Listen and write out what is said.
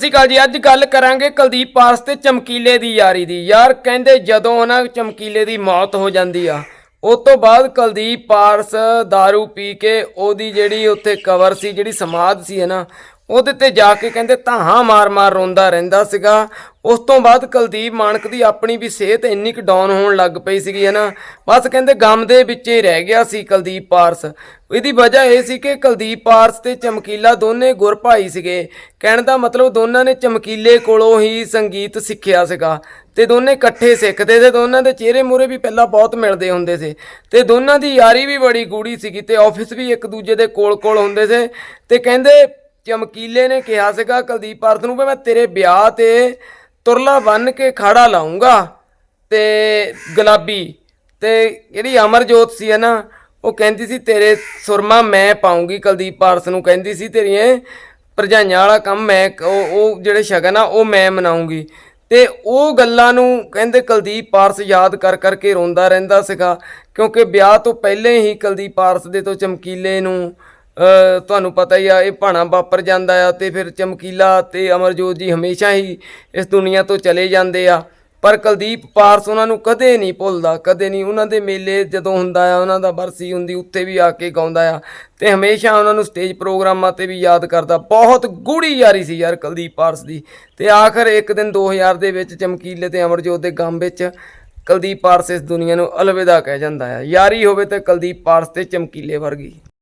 ਸਤਿ ਸ਼੍ਰੀ ਅਕਾਲ ਜੀ, ਅੱਜ ਗੱਲ ਕਰਾਂਗੇ ਕੁਲਦੀਪ ਪਾਰਸ ਤੇ ਚਮਕੀਲੇ ਦੀ ਯਾਰੀ ਦੀ। ਯਾਰ, ਕਹਿੰਦੇ ਜਦੋਂ ਉਹਨਾਂ ਚਮਕੀਲੇ ਦੀ ਮੌਤ ਹੋ ਜਾਂਦੀ ਆ, ਉਸ ਤੋਂ ਬਾਅਦ ਕੁਲਦੀਪ ਪਾਰਸ दारू ਪੀ ਕੇ ਉਹਦੀ ਜਿਹੜੀ ਉੱਥੇ ਕਵਰ ਸੀ, ਜਿਹੜੀ ਸਮਾਧ ਸੀ ਹੈ ਨਾ ਉਹਦੇ ਤੇ ਜਾ ਕੇ ਕਹਿੰਦੇ ਧਾਹਾਂ ਮਾਰ-ਮਾਰ ਰੋਂਦਾ ਰਹਿੰਦਾ ਸੀਗਾ। ਉਸ ਤੋਂ ਬਾਅਦ ਕੁਲਦੀਪ ਮਾਨਕ ਦੀ ਆਪਣੀ ਵੀ ਸਿਹਤ ਇੰਨੀ ਕੁ ਡਾਊਨ ਹੋਣ ਲੱਗ ਪਈ ਸੀਗੀ, ਹੈ ਨਾ। ਬਸ ਕਹਿੰਦੇ ਗਮ ਦੇ ਵਿੱਚ ਹੀ ਰਹਿ ਗਿਆ ਸੀ ਕੁਲਦੀਪ ਪਾਰਸ। ਇਹਦੀ ਵਜ੍ਹਾ ਇਹ ਸੀ ਕਿ ਕੁਲਦੀਪ ਪਾਰਸ ਤੇ ਚਮਕੀਲਾ ਦੋਨੇ ਗੁਰਭਾਈ ਸੀਗੇ। ਕਹਿਣ ਦਾ ਮਤਲਬ ਦੋਨਾਂ ਨੇ ਚਮਕੀਲੇ ਕੋਲੋਂ ਹੀ ਸੰਗੀਤ ਸਿੱਖਿਆ ਸੀਗਾ। ਤੇ ਦੋਨੇ ਇਕੱਠੇ ਸਿੱਖਦੇ ਤੇ ਦੋਨਾਂ ਦੇ ਚਿਹਰੇ ਮੂਰੇ ਵੀ ਪਹਿਲਾਂ ਬਹੁਤ ਮਿਲਦੇ ਹੁੰਦੇ ਸੀ। ਤੇ ਦੋਨਾਂ ਦੀ ਯਾਰੀ ਵੀ ਬੜੀ ਗੂੜੀ ਸੀਗੀ ਤੇ ਆਫਿਸ ਵੀ ਇੱਕ ਦੂਜੇ ਦੇ ਕੋਲ-ਕੋਲ ਹੁੰਦੇ ਸੀ। ਤੇ ਕਹਿੰਦੇ ਚਮਕੀਲੇ ਨੇ ਕਿਹਾ ਸੀਗਾ, ਕੁਲਦੀਪ ਪਾਰਸ ਨੂੰ ਵੀ ਮੈਂ ਤੇਰੇ ਵਿਆਹ ਤੇ ਤੁਰਲਾ ਬੰਨ ਕੇ ਖਾੜਾ ਲਾਉਂਗਾ ਤੇ ਗੁਲਾਬੀ। ਤੇ ਜਿਹੜੀ ਅਮਰਜੋਤ ਸੀ ਹੈ ਨਾ, ਉਹ ਕਹਿੰਦੀ ਸੀ, ਤੇਰੇ ਸੁਰਮਾ ਮੈਂ ਪਾਉਂਗੀ। ਕੁਲਦੀਪ ਪਾਰਸ ਨੂੰ ਕਹਿੰਦੀ ਸੀ, ਤੇਰੀਆਂ ਭਰਜਾਈਆਂ ਵਾਲਾ ਕੰਮ ਮੈਂ ਉਹ ਉਹ ਜਿਹੜੇ ਸ਼ਗਨ ਆ, ਉਹ ਮੈਂ ਮਨਾਉਂਗੀ। ਤੇ ਉਹ ਗੱਲਾਂ ਨੂੰ ਕਹਿੰਦੇ ਕੁਲਦੀਪ ਪਾਰਸ ਯਾਦ ਕਰ ਕਰਕੇ ਰੋਂਦਾ ਰਹਿੰਦਾ ਸੀਗਾ, ਕਿਉਂਕਿ ਵਿਆਹ ਤੋਂ ਪਹਿਲੇ ਹੀ ਕੁਲਦੀਪ ਪਾਰਸ ਦੇ ਤੋਂ ਚਮਕੀਲੇ ਨੂੰ ਤੁਹਾਨੂੰ ਪਤਾ ਹੀ ਆ, ਇਹ ਭਾਣਾ ਵਾਪਰ ਜਾਂਦਾ ਆ ਤੇ ਫਿਰ ਚਮਕੀਲਾ ਤੇ ਅਮਰਜੋਤ ਜੀ ਹਮੇਸ਼ਾ ਹੀ ਇਸ ਦੁਨੀਆ ਤੋਂ ਚਲੇ ਜਾਂਦੇ ਆ। ਪਰ ਕੁਲਦੀਪ ਪਾਰਸ ਉਹਨਾਂ ਨੂੰ ਕਦੇ ਨਹੀਂ ਭੁੱਲਦਾ, ਕਦੇ ਨਹੀਂ। ਉਹਨਾਂ ਦੇ ਮੇਲੇ ਜਦੋਂ ਹੁੰਦਾ ਆ, ਉਹਨਾਂ ਦਾ ਬਰਸੀ ਹੁੰਦੀ, ਉੱਥੇ ਵੀ ਆ ਕੇ ਗਾਉਂਦਾ ਆ ਤੇ ਹਮੇਸ਼ਾ ਉਹਨਾਂ ਨੂੰ ਸਟੇਜ ਪ੍ਰੋਗਰਾਮਾਂ ਤੇ ਵੀ ਯਾਦ ਕਰਦਾ। ਬਹੁਤ ਗੂੜੀ ਯਾਰੀ ਸੀ ਯਾਰ ਕੁਲਦੀਪ ਪਾਰਸ ਦੀ। ਤੇ ਆਖਰ ਇੱਕ ਦਿਨ 2000 ਦੇ ਵਿੱਚ ਚਮਕੀਲੇ ਤੇ ਅਮਰਜੋਤ ਦੇ ਗਮ ਵਿੱਚ ਕੁਲਦੀਪ ਪਾਰਸ ਇਸ ਦੁਨੀਆ ਨੂੰ ਅਲਵਿਦਾ ਕਹਿ ਜਾਂਦਾ ਆ। ਯਾਰੀ ਹੋਵੇ ਤੇ ਕੁਲਦੀਪ ਪਾਰਸ ਤੇ ਚਮਕੀਲੇ ਵਰਗੀ।